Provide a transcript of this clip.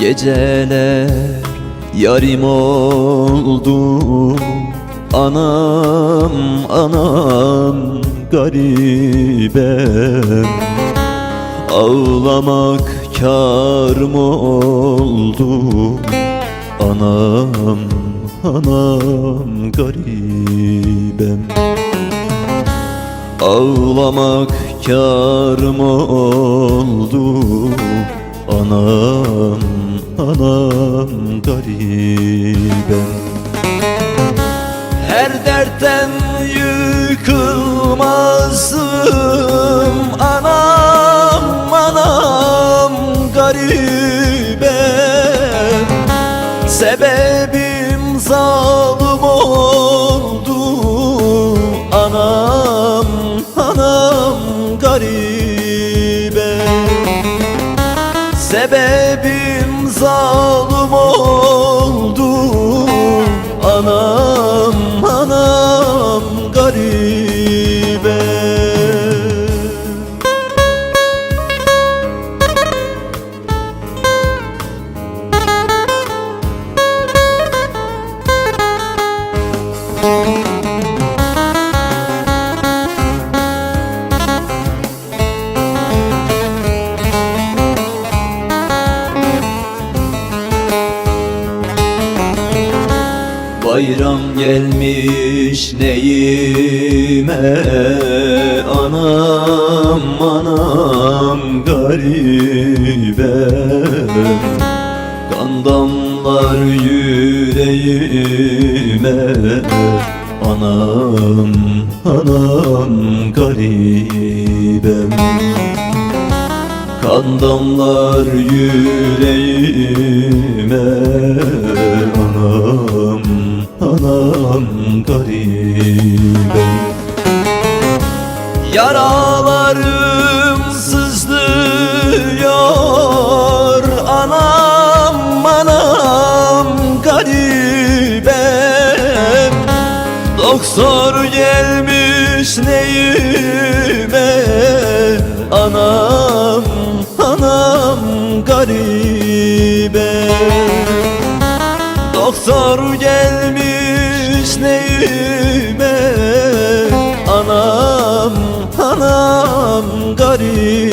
Geceler yarim oldu. Anam anam garibem. Ağlamak kar mı oldu? Anam anam garibem. Ağlamak kar mı oldu Anam anam garibem Her dertten yıkılmazım Anam anam garibem Sebebim zalim oldu. Anam anam garibem zalim oldu. Anam anam garibe Bayram gelmiş neyime? Anam anam garibe. Kan damlar yüreğime. Anam anam garibem. Kan damlar yüreğime. Anam, anam garibim Yaralarım sızlıyor Anam, anam garibim Doktor gelmiş neyime? Anam, anam garibe Doktor gelmiş neyime Anam, anam garibe